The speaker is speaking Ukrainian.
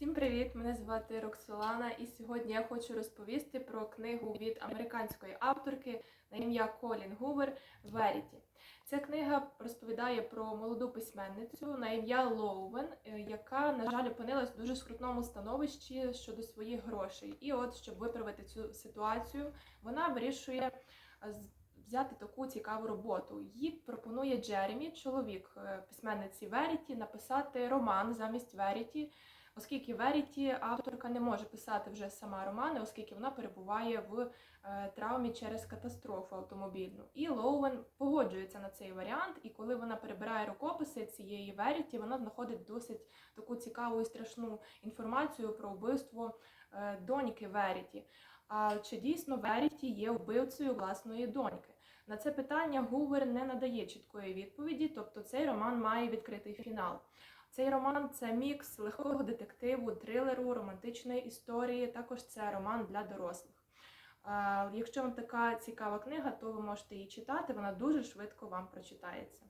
Всім привіт! Мене звати Роксолана, і сьогодні я хочу розповісти про книгу від американської авторки на ім'я Колін Гувер Веріті. Ця книга розповідає про молоду письменницю на ім'я Лоувен, е, яка, на жаль, опинилась в дуже скрутному становищі щодо своїх грошей. І от, щоб виправити цю ситуацію, вона вирішує е, взяти таку цікаву роботу. Їй пропонує Джеремі, чоловік е, письменниці Веріті, написати роман замість Веріті. Оскільки Веріті авторка не може писати вже сама романи, оскільки вона перебуває в е, травмі через катастрофу автомобільну. І Лоуен погоджується на цей варіант, і коли вона перебирає рукописи цієї Веріті, вона знаходить досить таку цікаву і страшну інформацію про вбивство е, доньки Веріті. А чи дійсно Веріті є вбивцею власної доньки? На це питання Гувер не надає чіткої відповіді, тобто цей роман має відкритий фінал. Цей роман це мікс легкого детективу, трилеру, романтичної історії. Також це роман для дорослих. Якщо вам така цікава книга, то ви можете її читати. Вона дуже швидко вам прочитається.